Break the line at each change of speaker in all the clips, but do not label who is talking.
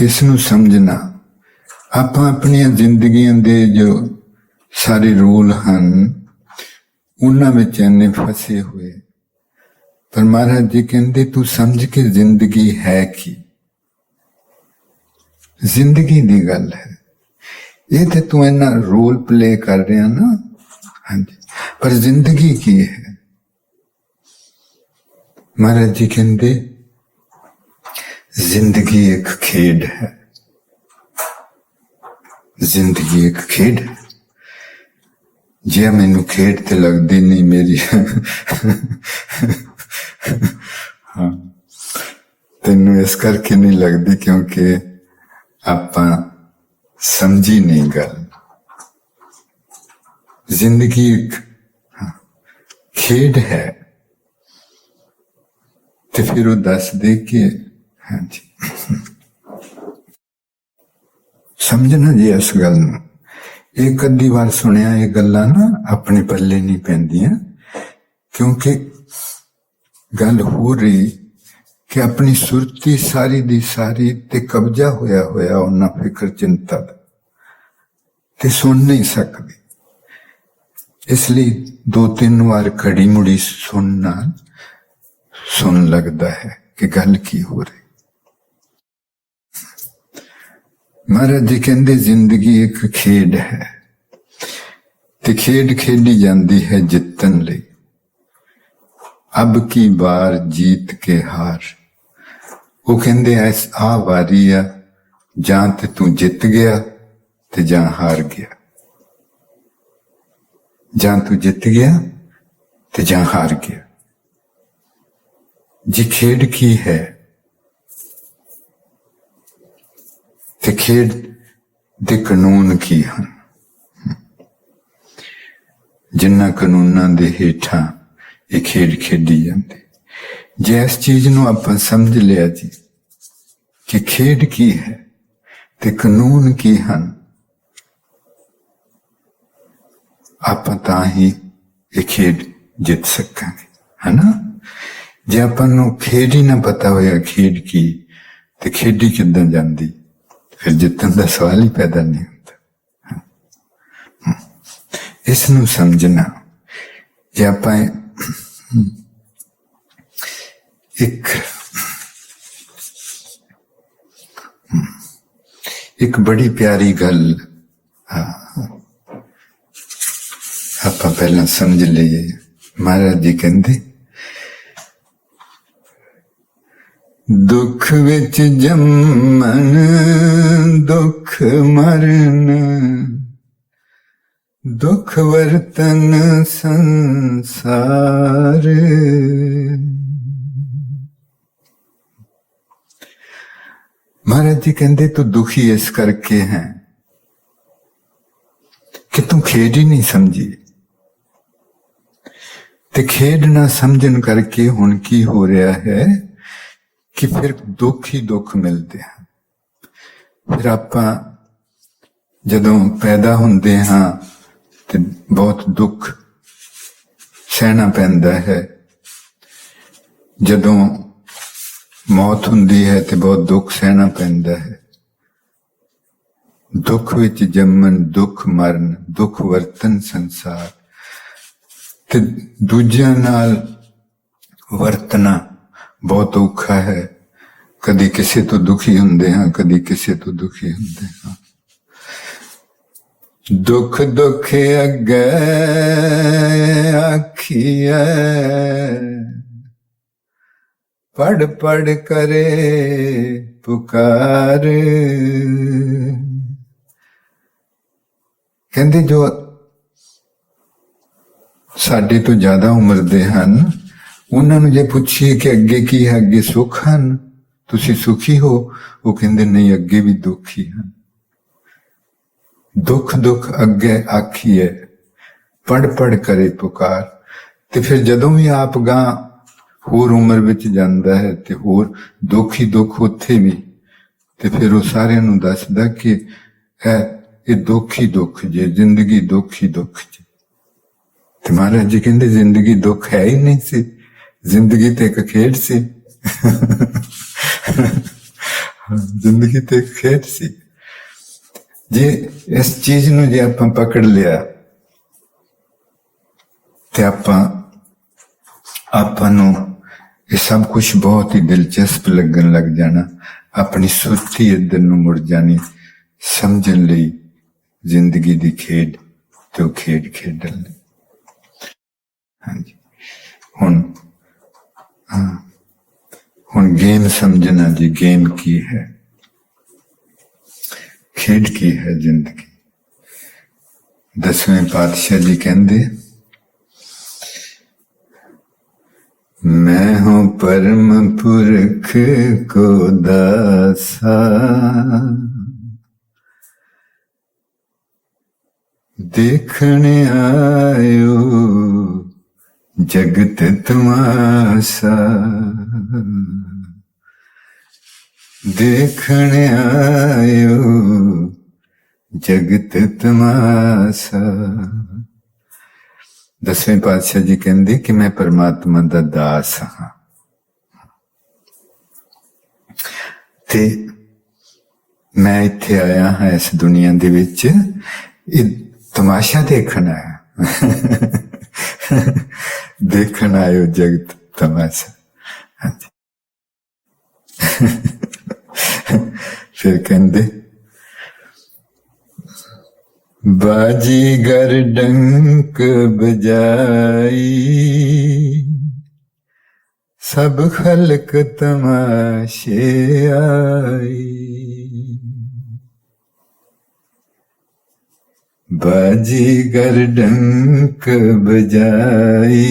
ਤੇ ਇਸ ਨੂੰ ਸਮਝਣਾ? ਆਪਾਂ ਆਪਣੀਆਂ ਜ਼ਿੰਦਗੀਆਂ ਦੇ ਜੋ ਸਾਰੇ ਰੂਲ ਹਨ, ਉਹਨਾਂ ਵਿੱਚ ਇੰਨੇ ਫਸੇ ਹੋਏ। ਪਰ ਮਹਾਰਾਜ ਜੀ ਕਹਿੰਦੇ, ਤੂੰ ਸਮਝ ਕੇ ਜ਼ਿੰਦਗੀ ਹੈ ਕੀ? ਜ਼ਿੰਦਗੀ ਦੀ ਗੱਲ ਹੈ। ਇਹ ਤੇ ਤੂੰ ਇਹਨਾਂ ਰੋਲ ਪਲੇ ਕਰ ਰਿਹਾ ਨਾ? ਹਾਂਜੀ। ਪਰ ਜ਼ਿੰਦਗੀ ਕੀ ਹੈ? ਮਹਾਰਾਜ ਜੀ ਕਹਿੰਦੇ ਜ਼ਿੰਦਗੀ ਇੱਕ ਖੇਡ ਹੈ। ਜ਼ਿੰਦਗੀ ਇੱਕ ਖੇਡ। ਹੈ ਜੇ ਮੈਨੂੰ ਖੇਡ ਤੇ ਲੱਗਦੀ ਨਹੀਂ ਮੇਰੀ। ਹਾਂ। ਤੈਨੂੰ ਇਸ ਕਰਕੇ ਨਹੀਂ ਲੱਗਦੀ ਕਿਉਂਕਿ ਆਪਾਂ ਸਮਝੀ ਨਹੀਂ ਗੱਲ। ਜ਼ਿੰਦਗੀ ਇੱਕ ਖੇਡ ਹੈ। ਤੇ ਫਿਰ ਉਹ ਦੱਸ ਦੇ ਕਿ ਹਾਂਜੀ। ਸਮਝਣਾ ਜੀ ਇਸ ਗੱਲ ਨੂੰ। ਇੱਕ ਅੱਧੀ ਵਾਰ ਸੁਣਿਆ ਇਹ ਗੱਲਾਂ ਨਾ ਆਪਣੇ ਪੱਲੇ ਨਹੀਂ ਪੈਂਦੀਆਂ, ਕਿਉਂਕਿ ਗੱਲ ਹੋ ਰਹੀ ਕਿ ਆਪਣੀ ਸੁਰਤੀ ਸਾਰੀ ਦੀ ਸਾਰੀ ਤੇ ਕਬਜ਼ਾ ਹੋਇਆ ਹੋਇਆ ਉਹਨਾਂ ਫਿਕਰ ਚਿੰਤਾ ਦਾ ਤੇ ਸੁਣ ਨਹੀਂ ਸਕਦੀ। ਇਸ ਲਈ ਦੋ ਤਿੰਨ ਵਾਰ ਖੜੀ ਮੁੜੀ ਸੁਣਨਾ ਸੁਣ ਲੱਗਦਾ ਹੈ ਕਿ ਗੱਲ ਕੀ ਹੋ ਰਹੀ। ਮਹਾਰਾਜ ਜੀ ਕਹਿੰਦੇ, ਜ਼ਿੰਦਗੀ ਇੱਕ ਖੇਡ ਹੈ ਤੇ ਖੇਡ ਖੇਡੀ ਜਾਂਦੀ ਹੈ ਜਿੱਤਣ ਲਈ। ਅਬ ਕੀ ਵਾਰ ਜੀਤ ਕੇ ਹਾਰ। ਉਹ ਕਹਿੰਦੇ, ਐਸ ਆ ਵਾਰੀ ਆ, ਜਾਂ ਤੇ ਤੂੰ ਜਿੱਤ ਗਿਆ ਤੇ ਜਾਂ ਹਾਰ ਗਿਆ। ਜਾਂ ਤੂੰ ਜਿੱਤ ਗਿਆ ਤੇ ਜਾਂ ਹਾਰ ਗਿਆ। ਜੀ ਖੇਡ ਕੀ ਹੈ ਤੇ ਖੇਡ ਦੇ ਕਾਨੂੰਨ ਕੀ ਹਨ? ਜਿਨ੍ਹਾਂ ਕਾਨੂੰਨਾਂ ਦੇ ਹੇਠਾਂ ਇਹ ਖੇਡ ਖੇਡੀ ਜਾਂਦੀ। ਜੇ ਇਸ ਚੀਜ਼ ਨੂੰ ਆਪਾਂ ਸਮਝ ਲਿਆ ਜੀ ਕਿ ਖੇਡ ਕੀ ਹੈ ਤੇ ਕਾਨੂੰਨ ਕੀ ਹਨ, ਆਪਾਂ ਤਾਂ ਹੀ ਇਹ ਖੇਡ ਜਿੱਤ ਸਕਾਂਗੇ, ਹਨਾ? ਜੇ ਆਪਾਂ ਨੂੰ ਖੇਡ ਹੀ ਨਾ ਪਤਾ ਹੋਇਆ ਖੇਡ ਕੀ ਤੇ ਖੇਡੀ ਕਿੱਦਾਂ ਜਾਂਦੀ ਫਿਰ ਜਿੱਤਣ ਦਾ ਸਵਾਲ ਹੀ ਪੈਦਾ ਨਹੀਂ ਹੁੰਦਾ ਹਮ। ਇਸ ਨੂੰ ਸਮਝਣਾ ਜੇ ਆਪਾਂ ਇੱਕ ਇੱਕ ਬੜੀ ਪਿਆਰੀ ਗੱਲ ਹਾਂ, ਆਪਾਂ ਪਹਿਲਾਂ ਸਮਝ ਲਈਏ ਮਹਾਰਾਜ ਜੀ ਕਹਿੰਦੇ ਦੁੱਖ ਵਿੱਚ ਜੰਮਣ, ਦੁੱਖ ਮਰਨ। ਦੁੱਖ ਵਰਤਨ ਸੰਸਾਰ। ਮਹਾਰਾਜ ਜੀ ਕਹਿੰਦੇ ਤੂੰ ਦੁਖੀ ਇਸ ਕਰਕੇ ਹੈ ਕਿ ਤੂੰ ਖੇਡ ਹੀ ਨਹੀਂ ਸਮਝੀ। ਤੇ ਖੇਡ ਨਾ ਸਮਝਣ ਕਰਕੇ ਹੁਣ ਕੀ ਹੋ ਰਿਹਾ ਹੈ? ਕਿ ਫਿਰ ਦੁੱਖ ਹੀ ਦੁੱਖ ਮਿਲਦੇ ਹਨ। ਫਿਰ ਆਪਾਂ ਜਦੋਂ ਪੈਦਾ ਹੁੰਦੇ ਹਾਂ ਤੇ ਬਹੁਤ ਦੁੱਖ ਸਹਿਣਾ ਪੈਂਦਾ ਹੈ। ਜਦੋਂ ਮੌਤ ਹੁੰਦੀ ਹੈ ਤੇ ਬਹੁਤ ਦੁੱਖ ਸਹਿਣਾ ਪੈਂਦਾ ਹੈ। ਦੁੱਖ ਵਿੱਚ ਜੰਮਣ, ਦੁੱਖ ਮਰਨ, ਦੁੱਖ ਵਰਤਨ ਸੰਸਾਰ ਤੇ ਦੂਜਿਆਂ ਨਾਲ ਵਰਤਣਾ ਬਹੁਤ ਔਖਾ ਹੈ ਕਦੀ ਕਿਸੇ ਤੋਂ ਦੁਖੀ ਹੁੰਦੇ ਹਾਂ ਕਦੀ ਕਿਸੇ ਤੋਂ ਦੁਖੀ ਹੁੰਦੇ ਹਾਂ ਦੁੱਖ ਦੁੱਖ ਅੱਗੇ ਆਖੀਐ ਪੜ ਪੜ ਕਰੇ ਪੁਕਾਰ ਕਹਿੰਦੇ ਜੋ ਸਾਡੇ ਤੋਂ ਜ਼ਿਆਦਾ ਉਮਰ ਦੇ ਹਨ ਉਹਨਾਂ ਨੂੰ ਜੇ ਪੁੱਛੀਏ ਕਿ ਅੱਗੇ ਕੀ ਹੈ, ਅੱਗੇ ਸੁੱਖ ਹਨ? ਤੁਸੀਂ ਸੁਖੀ ਹੋ? ਉਹ ਕਹਿੰਦੇ, ਨਹੀਂ, ਅੱਗੇ ਵੀ ਦੁੱਖ ਹਨ। ਦੁੱਖ ਦੁੱਖ ਅੱਗੇ ਆਖੀਏ ਪੜ ਪੜ ਕਰੇ ਪੁਕਾਰ। ਤੇ ਫਿਰ ਜਦੋਂ ਵੀ ਆਪ ਗਾਂ ਹੋਰ ਉਮਰ ਵਿੱਚ ਜਾਂਦਾ ਹੈ ਤੇ ਹੋਰ ਦੁੱਖ ਹੀ ਦੁੱਖ ਉੱਥੇ ਵੀ, ਤੇ ਫਿਰ ਉਹ ਸਾਰਿਆਂ ਨੂੰ ਦੱਸਦਾ ਕਿ ਹੈ ਇਹ ਦੁੱਖ ਹੀ ਦੁੱਖ ਜੇ, ਜ਼ਿੰਦਗੀ ਦੁੱਖ ਹੀ ਦੁੱਖ ਜੇ। ਤੇ ਮਹਾਰਾਜ ਜੀ ਕਹਿੰਦੇ, ਜ਼ਿੰਦਗੀ ਦੁੱਖ ਹੈ ਹੀ ਨਹੀਂ ਸੀ। ਜ਼ਿੰਦਗੀ ਤੇ ਇੱਕ ਖੇਡ ਸੀ। ਜ਼ਿੰਦਗੀ ਤੇ ਇੱਕ ਖੇਡ ਸੀ। ਜੇ ਇਸ ਚੀਜ਼ ਨੂੰ ਜੇ ਆਪਾਂ ਪਕੜ ਲਿਆ, ਤੇ ਆਪਾਂ ਆਪਾਂ ਨੂੰ ਇਹ ਸਭ ਕੁਝ ਬਹੁਤ ਹੀ ਦਿਲਚਸਪ ਲੱਗਣ ਲੱਗ ਜਾਣਾ। ਆਪਣੀ ਸੁਰਤੀ ਇੱਧਰ ਨੂੰ ਮੁੜ ਜਾਣੀ, ਸਮਝਣ ਲਈ ਜ਼ਿੰਦਗੀ ਦੀ ਖੇਡ, ਤੇ ਉਹ ਖੇਡ ਖੇਡਣ ਲਈ। ਹਾਂਜੀ। ਹੁਣ हाँ हूँ गेम समझना जी गेम की है। खेड की है ज़िंदगी। दसवें पातशाह जी कहते मैं हूँ परम पुरख को दासा। देखने आयो ਜਗਤ ਤਮਾਸਾ ਦੇਖਣ ਆਇਓ ਜਗਤ ਤਮਾਸਾ ਦਸਵੇਂ ਪਾਤਸ਼ਾਹ ਜੀ ਕਹਿੰਦੇ ਕਿ ਮੈਂ ਪਰਮਾਤਮਾ ਦਾ ਦਾਸ ਹਾਂ। ਤੇ ਮੈਂ ਇੱਥੇ ਆਇਆ ਹਾਂ ਇਸ ਦੁਨੀਆ ਦੇ ਵਿੱਚ। ਇਹ ਤਮਾਸ਼ਾ ਦੇਖਣਾ ਹੈ। ਦੇਖਣ ਆਇਓ ਜਗਤ ਤਮਾਸ਼ਾ। ਹਾਂਜੀ। ਫਿਰ ਕਹਿੰਦੇ ਬਾਜੀਗਰ ਡੰਕ ਬਜਾਈ ਸਭ ਖਲਕ ਤਮਾਸ਼ੇ ਆਈ। बाजीगर डंक बजाई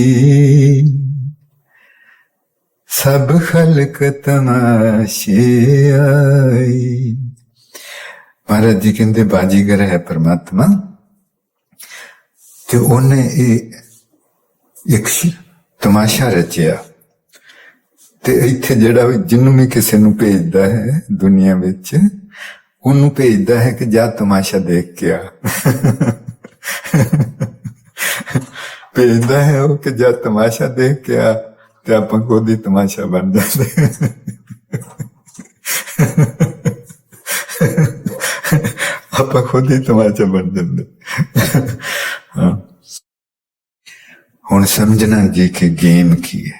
सब खलक तमाशे आई ਮਹਾਰਾਜ ਜੀ ਕਹਿੰਦੇ ਬਾਜੀਗਰ ਹੈ ਪਰਮਾਤਮਾ ਤੇ ਉਹਨੇ ਇਹ ਇੱਕ ਸ਼ੀ- ਤਮਾਸ਼ਾ ਰਚਿਆ ਤੇ ਇੱਥੇ ਜਿਹੜਾ ਵੀ ਜਿਹਨੂੰ ਵੀ ਕਿਸੇ ਨੂੰ ਭੇਜਦਾ ਹੈ ਦੁਨੀਆ ਵਿੱਚ ਉਹਨੂੰ ਭੇਜਦਾ ਹੈ ਕਿ ਜਾ ਤਮਾਸ਼ਾ ਦੇਖ ਕੇ ਆ। ਭੇਜਦਾ ਹੈ ਉਹ ਕਿ ਜਾ ਤਮਾਸ਼ਾ ਦੇਖ ਕੇ ਆ ਤੇ ਆਪਾਂ ਖੁਦ ਹੀ ਤਮਾਸ਼ਾ ਬਣ ਜਾਂਦੇ। ਆਪਾਂ ਖੁਦ ਹੀ ਤਮਾਸ਼ਾ ਬਣ ਜਾਂਦੇ। ਹਾਂ। ਹੁਣ ਸਮਝਣਾ ਜੀ ਕਿ ਗੇਮ ਕੀ ਹੈ।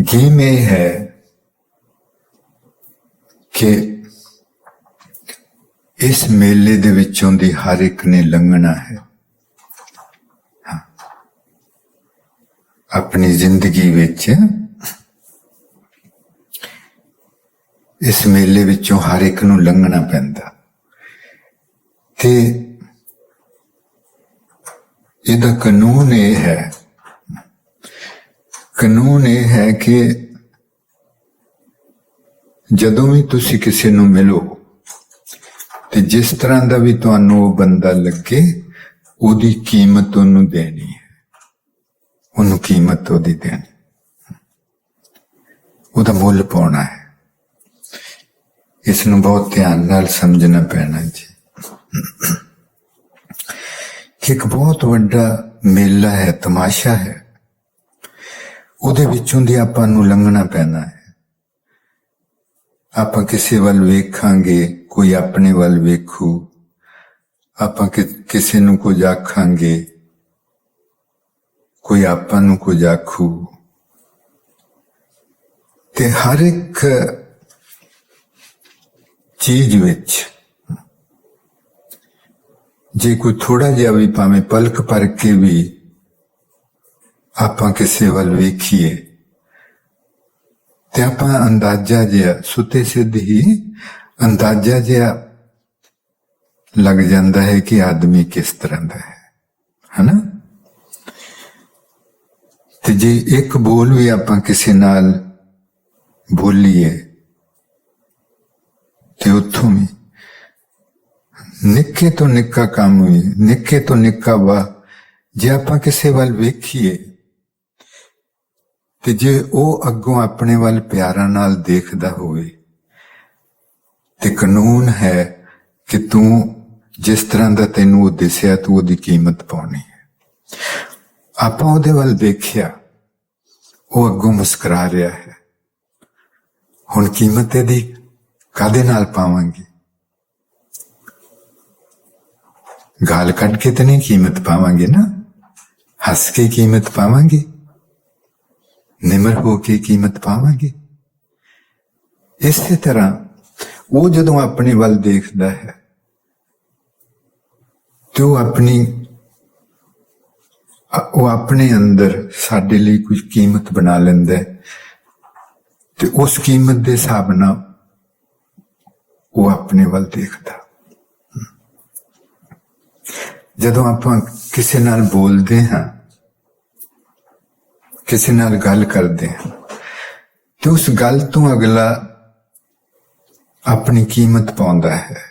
ਗੇਮ ਇਹ ਹੈ ਕਿ ਇਸ ਮੇਲੇ ਦੇ ਵਿੱਚੋਂ ਦੀ ਹਰ ਇੱਕ ਨੇ ਲੰਘਣਾ ਹੈ। ਆਪਣੀ ਜ਼ਿੰਦਗੀ ਵਿੱਚ ਇਸ ਮੇਲੇ ਵਿੱਚੋਂ ਹਰ ਇੱਕ ਨੂੰ ਲੰਘਣਾ ਪੈਂਦਾ। ਤੇ ਇਹਦਾ ਕਾਨੂੰਨ ਇਹ ਹੈ, ਕਾਨੂੰਨ ਇਹ ਹੈ ਕਿ ਜਦੋਂ ਵੀ ਤੁਸੀਂ ਕਿਸੇ ਨੂੰ ਮਿਲੋ, ਤੇ ਜਿਸ ਤਰ੍ਹਾਂ ਦਾ ਵੀ ਤੁਹਾਨੂੰ ਉਹ ਬੰਦਾ ਲੱਗੇ, ਉਹਦੀ ਕੀਮਤ ਉਹਨੂੰ ਦੇਣੀ ਹੈ। ਉਹਨੂੰ ਕੀਮਤ ਉਹਦੀ ਦੇਣੀ। ਉਹਦਾ ਮੁੱਲ ਪਾਉਣਾ ਹੈ। ਇਸ ਨੂੰ ਬਹੁਤ ਧਿਆਨ ਨਾਲ ਸਮਝਣਾ ਪੈਣਾ ਜੀ। ਕਿ ਇੱਕ ਬਹੁਤ ਵੱਡਾ ਮੇਲਾ ਹੈ, ਤਮਾਸ਼ਾ ਹੈ। ਉਹਦੇ ਵਿੱਚੋਂ ਦੀ ਆਪਾਂ ਨੂੰ ਲੰਘਣਾ ਪੈਣਾ ਹੈ। ਆਪਾਂ ਕਿਸੇ ਵੱਲ ਵੇਖਾਂਗੇ, ਕੋਈ ਆਪਣੇ ਵੱਲ ਵੇਖੂ, ਆਪਾਂ ਕਿ- ਕਿਸੇ ਨੂੰ ਕੁਝ ਆਖਾਂਗੇ, ਕੋਈ ਆਪਾਂ ਨੂੰ ਕੁਝ ਆਖੂ। ਤੇ ਹਰ ਇੱਕ ਚੀਜ਼ ਵਿੱਚ ਜੇ ਕੋਈ ਥੋੜਾ ਜਿਹਾ ਵੀ ਭਾਵੇਂ ਪਲਕ ਭਰ ਕੇ ਵੀ ਆਪਾਂ ਕਿਸੇ ਵੱਲ ਵੇਖੀਏ ਤੇ ਆਪਾਂ ਅੰਦਾਜ਼ਾ ਜਿਹਾ ਸੁੱਤੇ ਸਿੱਧ ਹੀ ਅੰਦਾਜ਼ਾ ਜਿਹਾ ਲੱਗ ਜਾਂਦਾ ਹੈ ਕਿ ਆਦਮੀ ਕਿਸ ਤਰ੍ਹਾਂ ਦਾ ਹੈ ਹਨਾ ਤੇ ਜੇ ਇੱਕ ਬੋਲ ਵੀ ਆਪਾਂ ਕਿਸੇ ਨਾਲ ਬੋਲੀਏ ਤੇ ਉੱਥੋਂ ਵੀ ਨਿੱਕੇ ਤੋਂ ਨਿੱਕਾ ਕੰਮ ਵੀ ਨਿੱਕੇ ਤੋਂ ਨਿੱਕਾ ਵਾ ਜੇ ਆਪਾਂ ਕਿਸੇ ਵੱਲ ਵੇਖੀਏ ਤੇ ਜੇ ਉਹ ਅੱਗੋਂ ਆਪਣੇ ਵੱਲ ਪਿਆਰਾਂ ਨਾਲ ਦੇਖਦਾ ਹੋਵੇ, ਤੇ ਕਾਨੂੰਨ ਹੈ ਕਿ ਤੂੰ ਜਿਸ ਤਰ੍ਹਾਂ ਦਾ ਤੈਨੂੰ ਉਹ ਦਿਸਿਆ, ਤੂੰ ਉਹਦੀ ਕੀਮਤ ਪਾਉਣੀ ਹੈ। ਆਪਾਂ ਉਹਦੇ ਵੱਲ ਦੇਖਿਆ, ਉਹ ਅੱਗੋਂ ਮੁਸਕਰਾ ਰਿਹਾ ਹੈ। ਹੁਣ ਕੀਮਤ ਇਹਦੀ ਕਾਦੇ ਨਾਲ ਪਾਵਾਂਗੇ? ਗਾਲ ਕੱਢ ਕੇ ਤੇ ਨਹੀਂ ਕੀਮਤ ਪਾਵਾਂਗੇ ਨਾ? ਹੱਸ ਕੇ ਕੀਮਤ ਪਾਵਾਂਗੇ? ਨਿਮਰ ਹੋ ਕੇ ਕੀਮਤ ਪਾਵਾਂਗੇ ਇਸੇ ਤਰ੍ਹਾਂ ਉਹ ਜਦੋਂ ਆਪਣੇ ਵੱਲ ਦੇਖਦਾ ਹੈ ਤੇ ਉਹ ਆਪਣੀ ਉਹ ਆਪਣੇ ਅੰਦਰ ਸਾਡੇ ਲਈ ਕੁਝ ਕੀਮਤ ਬਣਾ ਲੈਂਦਾ ਤੇ ਉਸ ਕੀਮਤ ਦੇ ਹਿਸਾਬ ਨਾਲ ਉਹ ਆਪਣੇ ਵੱਲ ਦੇਖਦਾ ਜਦੋਂ ਆਪਾਂ ਕਿਸੇ ਨਾਲ ਬੋਲਦੇ ਹਾਂ ਕਿਸੇ ਨਾਲ ਗੱਲ ਕਰਦੇ ਹਾਂ। ਤੇ ਉਸ ਗੱਲ ਤੋਂ ਅਗਲਾ ਆਪਣੀ ਕੀਮਤ ਪਾਉਂਦਾ ਹੈ।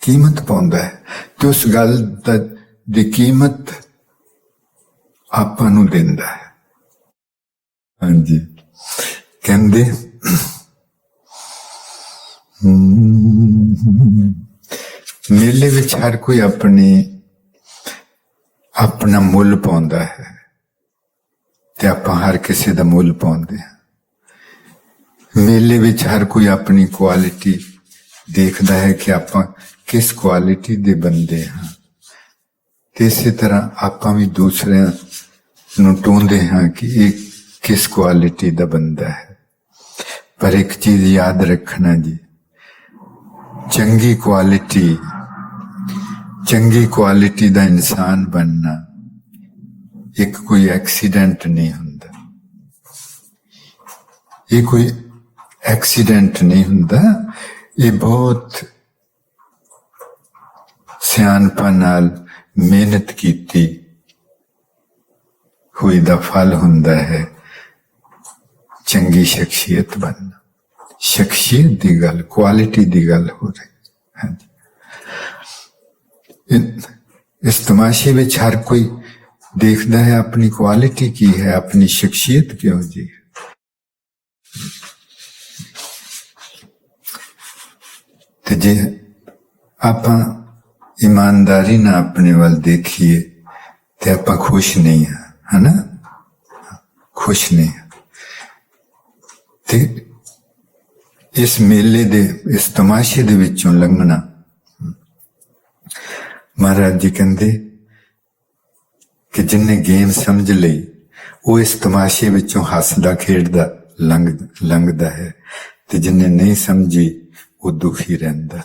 ਕੀਮਤ ਪਾਉਂਦਾ ਹੈ। ਤੇ ਉਸ ਗੱਲ ਦਾ ਦੀ ਕੀਮਤ ਆਪਾਂ ਨੂੰ ਦਿੰਦਾ ਹੈ। ਹਾਂਜੀ। ਕਹਿੰਦੇ ਹਮ, ਮੇਲੇ ਵਿੱਚ ਹਰ ਕੋਈ ਆਪਣੀ ਆਪਣਾ ਮੁੱਲ ਪਾਉਂਦਾ ਹੈ। ਤੇ ਆਪਾਂ ਹਰ ਕਿਸੇ ਦਾ ਮੁੱਲ ਪਾਉਂਦੇ ਹਾਂ। ਮੇਲੇ ਵਿੱਚ ਹਰ ਕੋਈ ਆਪਣੀ ਕੁਆਲਿਟੀ ਦੇਖਦਾ ਹੈ ਕਿ ਆਪਾਂ ਕਿਸ ਕੁਆਲਿਟੀ ਦੇ ਬੰਦੇ ਹਾਂ। ਤੇ ਇਸੇ ਤਰ੍ਹਾਂ ਆਪਾਂ ਵੀ ਦੂਸਰਿਆਂ ਨੂੰ ਟੋਂਦੇ ਹਾਂ ਕਿ ਇਹ ਕਿਸ ਕੁਆਲਿਟੀ ਦਾ ਬੰਦਾ ਹੈ। ਪਰ ਇੱਕ ਚੀਜ਼ ਯਾਦ ਰੱਖਣਾ ਜੀ, ਚੰਗੀ ਕੁਆਲਿਟੀ ਚੰਗੀ ਕੁਆਲਿਟੀ ਦਾ ਇਨਸਾਨ ਬਣਨਾ ਇੱਕ ਕੋਈ ਐਕਸੀਡੈਂਟ ਨਹੀਂ ਹੁੰਦਾ ਇਹ ਕੋਈ ਐਕਸੀਡੈਂਟ ਨਹੀਂ ਹੁੰਦਾ ਇਹ ਬਹੁਤ ਸਿਆਣਪਾਂ ਨਾਲ ਮਿਹਨਤ ਕੀਤੀ ਹੋਈ ਦਾ ਫਲ ਹੁੰਦਾ ਹੈ ਚੰਗੀ ਸ਼ਖਸੀਅਤ ਬਣਨਾ ਸ਼ਖਸੀਅਤ ਦੀ ਗੱਲ ਕੁਆਲਿਟੀ ਦੀ ਗੱਲ ਹੋ ਰਹੀ ਹੈ ਇ- ਇਸ ਤਮਾਸ਼ੇ ਵਿੱਚ ਹਰ ਕੋਈ ਦੇਖਦਾ ਹੈ ਆਪਣੀ ਕੁਆਲਿਟੀ ਕੀ ਹੈ, ਆਪਣੀ ਸ਼ਖਸੀਅਤ ਕਿਹੋ ਜੀ ਹੈ। ਤੇ ਜੇ ਆਪਾਂ ਇਮਾਨਦਾਰੀ ਨਾਲ ਆਪਣੇ ਵੱਲ ਦੇਖੀਏ, ਤੇ ਆਪਾਂ ਖੁਸ਼ ਨਹੀਂ ਹਾਂ, ਹਨਾ? ਖੁਸ਼ ਨਹੀਂ ਤੇ ਇਸ ਮੇਲੇ ਦੇ, ਇਸ ਤਮਾਸ਼ੇ ਦੇ ਵਿੱਚੋਂ ਲੰਘਣਾ। ਮਹਾਰਾਜ ਜੀ ਕਹਿੰਦੇ ਕਿ ਜਿੰਨੇ ਗੇਮ ਸਮਝ ਲਈ, ਉਹ ਇਸ ਤਮਾਸ਼ੇ ਵਿੱਚੋਂ ਹੱਸਦਾ, ਖੇਡਦਾ ਲੰਘ ਲੰਘਦਾ ਹੈ ਤੇ ਜਿੰਨੇ ਨਹੀਂ ਸਮਝੀ, ਉਹ ਦੁਖੀ ਰਹਿੰਦਾ।